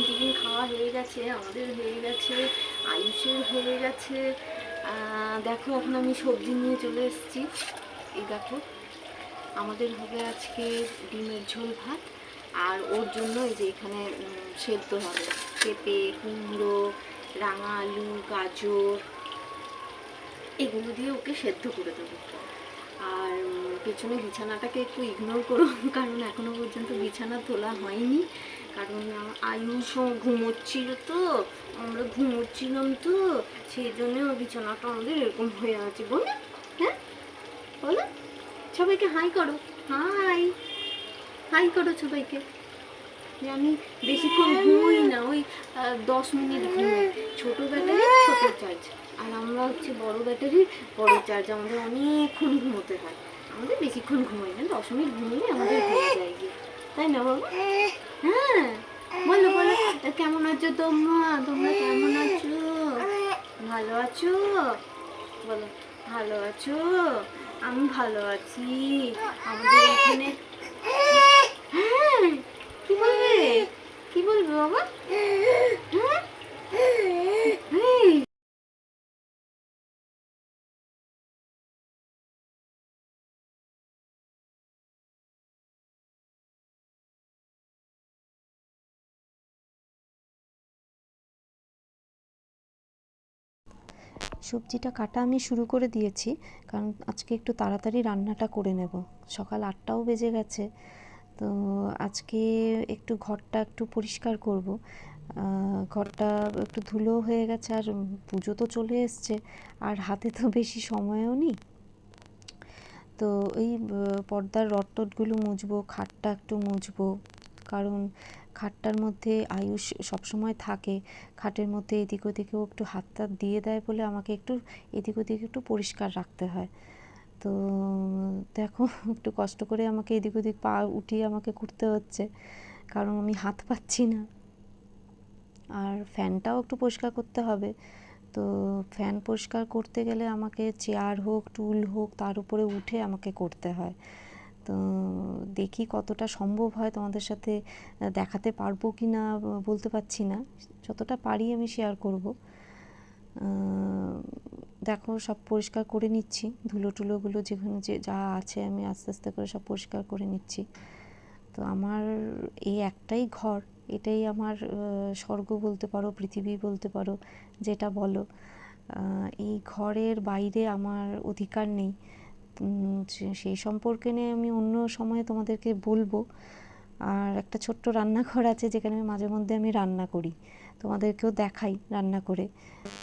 Tiffin tiffin খাওয়া হয়ে গেছে আমাদের হয়ে গেছে, আয়ুষের হয়ে গেছে। দেখো, এখন আমি সবজি নিয়ে চলে এসেছি। এই দেখো, আমাদের হবে আজকে ডিমের ঝোল ভাত, আর ওর জন্য এই যে এখানে সেদ্ধ হবে। পেঁপে, কুমড়ো, রাঙা আলু, গাজর, এগুলো দিয়ে ওকে সেদ্ধ করে দেবো। আর পেছনে বিছানাটাকে একটু ইগনোর করো কারণ এখনও পর্যন্ত বিছানা তোলা হয়নি। কারণ আয়ুষও ঘুমোচ্ছিল তো, আমরা ঘুমোচ্ছিলাম তো, সেই জন্য বিছানাটা আমাদের এরকম হয়ে আছে, বলে। হ্যাঁ? বলো। সবাইকে হাই করো। হাই। হাই করো সবাইকে। আমি বেশিক্ষণ ঘুমোই না, ওই দশ মিনিট ঘুমোই। ছোটো ব্যাটারি, ছোটো চার্জ আর আমরা হচ্ছে বড় ব্যাটারি বড় চার্জ আমাদের অনেকক্ষণ ঘুমোতে হয়। আমাদের বেশিক্ষণ ঘুমোই না, দশ মিনিট ঘুমিয়ে আমাদের হয়ে যায় গিয়ে। তাই না, বাবা? হ্যাঁ বলো বলো, কেমন আছো তোমরা? তোমরা কেমন আছো? ভালো আছো? বলো, ভালো আছো? আমি ভালো আছি। আমাদের এখানে হ্যাঁ কি বলবে? কি বলবে বাবা? সবজিটা কাটা আমি শুরু করে দিয়েছি, কারণ আজকে একটু তাড়াতাড়ি রান্নাটা করে নেব। সকাল আটটাও বেজে গেছে, তো আজকে একটু ঘরটা একটু পরিষ্কার করব। ঘরটা একটু ধুলো হয়ে গেছে আর পুজো তো চলে এসছে, আর হাতে তো বেশি সময়ও নেই। তো এই পর্দার রড টডগুলো মুছবো, খাটটা একটু মুছবো। কারণ খাটটার মধ্যে আয়ুষ সবসময় থাকে। খাটের মধ্যে এদিক ওদিকেও একটু হাত টাত দিয়ে দেয় বলে আমাকে একটু এদিক ওদিক একটু পরিষ্কার রাখতে হয়। তো দেখো, একটু কষ্ট করে আমাকে এদিক ওদিক পা উঠিয়ে আমাকে করতে হচ্ছে, কারণ আমি হাত পাচ্ছি না। আর ফ্যানটাও একটু পরিষ্কার করতে হবে। তো ফ্যান পরিষ্কার করতে গেলে আমাকে চেয়ার হোক, টুল হোক, তার উপরে উঠে আমাকে করতে হয়। তো দেখি কতটা সম্ভব হয় তোমাদের সাথে দেখাতে পারব কি না বলতে পারছি না। যতটা পারি আমি শেয়ার করব। দেখো সব পরিষ্কার করে নিচ্ছি। ধুলো টুলোগুলো যেখানে যে যা আছে আমি আস্তে আস্তে করে সব পরিষ্কার করে নিচ্ছি। তো আমার এই একটাই ঘর, এটাই আমার স্বর্গ বলতে পারো, পৃথিবী বলতে পারো, যেটা বলো। এই ঘরের বাইরে আমার অধিকার নেই। সেই সম্পর্কে নিয়ে আমি অন্য সময়ে তোমাদেরকে বলব। আর একটা ছোট্ট রান্নাঘর আছে যেখানে আমি মাঝে মধ্যে আমি রান্না করি। তোমাদেরকেও দেখাই রান্না করে।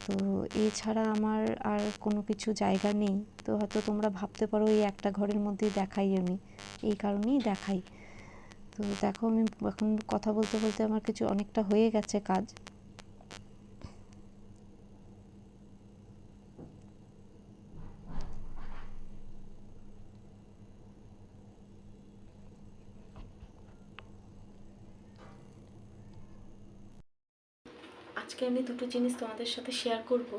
তো এছাড়া আমার আর কোনো কিছু জায়গা নেই। তো হয়তো তোমরা ভাবতে পারো এই একটা ঘরের মধ্যেই দেখাই আমি। এই কারণেই দেখাই। তো দেখো আমি এখন কথা বলতে বলতে আমার কিছু অনেকটা হয়ে গেছে কাজ। আজকে আমি দুটো জিনিস তোমাদের সাথে শেয়ার করব,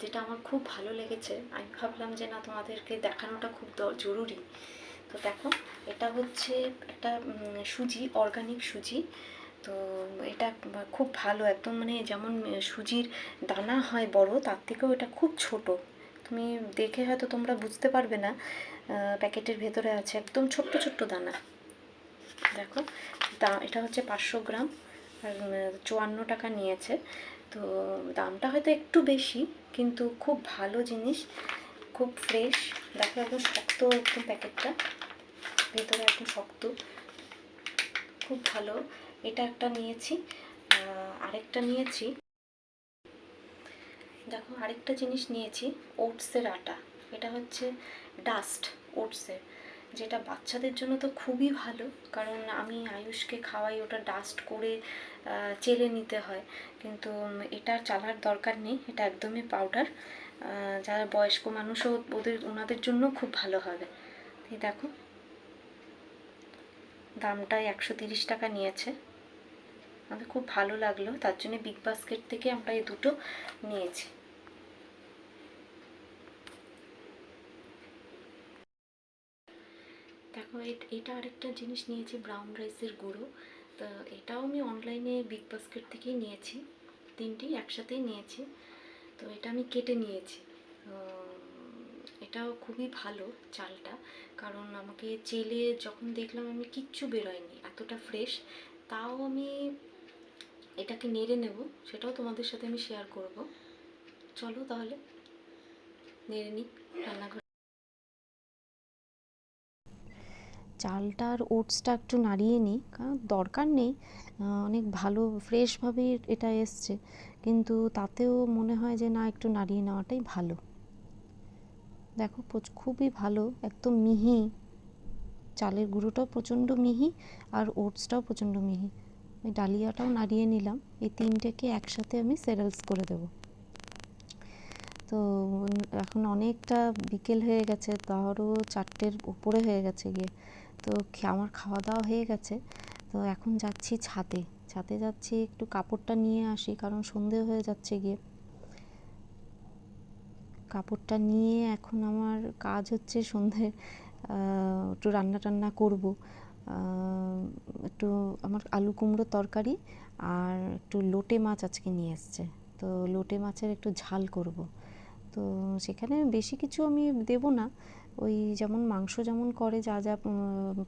যেটা আমার খুব ভালো লেগেছে। আমি ভাবলাম যে না, তোমাদেরকে দেখানোটা খুব জরুরি। তো দেখো, এটা হচ্ছে একটা সুজি অর্গানিক সুজি। তো এটা খুব ভালো, একদম মানে যেমন সুজির দানা হয় বড়, তার থেকেও এটা খুব ছোট। তুমি দেখে হয়তো তোমরা বুঝতে পারবে না প্যাকেটের ভেতরে আছে একদম ছোট্ট ছোট্ট দানা। দেখো এটা হচ্ছে পাঁচশো গ্রাম, আর চুয়ান্ন টাকা নিয়েছে। তো দামটা হয়তো একটু বেশি, কিন্তু খুব ভালো জিনিস, খুব ফ্রেশ দেখো একদম শক্ত একদম প্যাকেটটা, ভেতরে একদম শক্ত। খুব ভালো। এটা একটা নিয়েছি আরেকটা নিয়েছি। দেখো আরেকটা জিনিস নিয়েছি ওটসের আটা। এটা হচ্ছে ডাস্ট ওটসের যেটা বাচ্চাদের জন্য তো খুবই ভালো, কারণ আমি আয়ুষকে খাওয়াই, ওটা ডাস্ট করে চেলে নিতে হয়। কিন্তু এটা চালার দরকার নেই, এটা একদমই পাউডার যারা বয়স্ক মানুষও ওদের, ওনাদের জন্য খুব ভালো হবে। এই দেখো। দামটা একশো তিরিশ টাকা নিয়েছে। আমাদের খুব ভালো লাগল, তার জন্য বিগ বাস্কেট থেকে আমরা এই দুটো নিয়েছি। দেখো, এট- আরেকটা জিনিস নিয়েছি ব্রাউন রাইসের গুঁড়ো। তো এটাও আমি অনলাইনে বিগ বাস্কেট থেকেই নিয়েছি। তিনটি একসাথেই নিয়েছি। তো এটা আমি কেটে নিয়েছি। এটাও খুবই ভালো চালটা। কারণ আমাকে চেলে যখন দেখলাম আমি কিচ্ছু বেরোয়নি, এতটা ফ্রেশ তাও আমি এটাকে নেড়ে নেব। সেটাও তোমাদের সাথে আমি শেয়ার করব। চলো তাহলে, নেড়ে নিই রান্নাঘর। চালটা আর ওটসটা একটু নাড়িয়ে নিই, কারণ দরকার নেই। অনেক ভালো ফ্রেশভাবেই এটা এসছে। কিন্তু তাতেও মনে হয় যে না, একটু নাড়িয়ে নেওয়াটাই ভালো। দেখো খুবই ভালো, একদম মিহি। চালের গুঁড়োটাও প্রচণ্ড মিহি আর ওটসটাও প্রচণ্ড মিহি। ওই ডালিয়াটাও নাড়িয়ে নিলাম। এই তিনটেকে একসাথে আমি সেরেলস করে দেবো। তো এখন অনেকটা বিকেল হয়ে গেছে তারও চারটের উপরে হয়ে গেছে গিয়ে। তো আমার খাওয়া দাওয়া হয়ে গেছে। তো এখন যাচ্ছি ছাদে। ছাদে যাচ্ছি, একটু কাপড়টা নিয়ে আসি, কারণ সন্ধে হয়ে যাচ্ছে গিয়ে। কাপড়টা নিয়ে এখন আমার কাজ হচ্ছে সন্ধে একটু রান্না টান্না করব। একটু আমার আলু কুমড়ো তরকারি আর একটু লোটে মাছ আজকে নিয়ে এসছে। তো লোটে মাছের একটু ঝাল করব। তো সেখানে বেশি কিছু আমি দেব না। ওই যেমন মাংস যেমন করে যা যা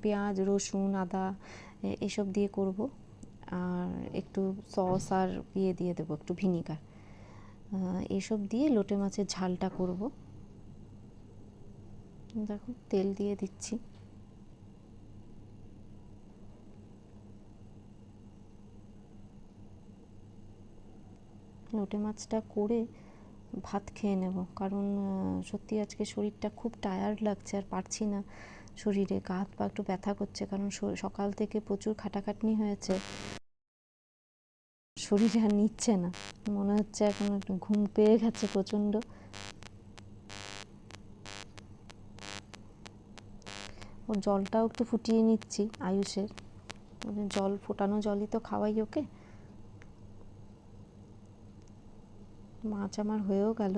পেঁয়াজ, রসুন, আদা এসব দিয়ে করব। আর একটু সস আর ইয়ে দিয়ে দেবো, একটু ভিনিগার। এসব দিয়ে লোটে মাছের ঝালটা করব। দেখো, তেল দিয়ে দিচ্ছি। লোটে মাছটা করে ভাত খেয়ে নেব। কারণ সত্যি আজকে শরীরটা খুব টায়ার্ড লাগছে আর পারছি না শরীরে। গা হাত পা একটু ব্যথা করছে, কারণ সকাল থেকে প্রচুর খাটাখাটনি হয়েছে। শরীরে আর নিচ্ছে না। মনে হচ্ছে এখন একটু ঘুম পেয়ে গেছে প্রচণ্ড। ওর জলটাও একটু ফুটিয়ে নিচ্ছি আয়ুষের। জল, ফোটানো জলই তো খাওয়াই ওকে। মাছ আমার হয়েও গেল।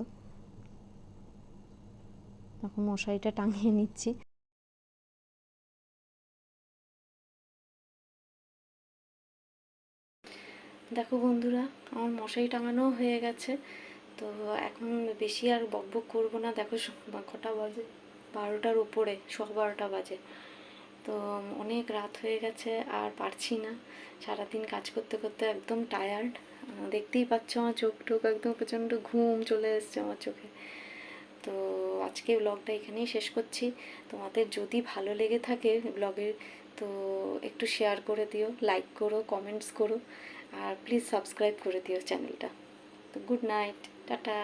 এখন মশারিটা টাঙিয়ে নিচ্ছি। দেখো বন্ধুরা, আমার মশারি টাঙানো হয়ে গেছে। তো এখন বেশি আর বকবক করব না। দেখো কটা বাজে, বারোটার উপরে, সোয়া বারোটা বাজে। তো অনেক রাত হয়ে গেছে আর পারছি না। সারাদিন কাজ করতে করতে একদম টায়ার্ড দেখতেই পাচ্ছ আমার চোখ টোক একদম প্রচণ্ড ঘুম চলে এসছে আমার চোখে। তো আজকে ব্লগটা এখানেই শেষ করছি। তোমাদের যদি ভালো লেগে থাকে ব্লগের তো একটু শেয়ার করে দিও লাইক করো কমেন্টস করো। আর প্লিজ সাবস্ক্রাইব করে দিও চ্যানেলটা তো গুড নাইট টাটা।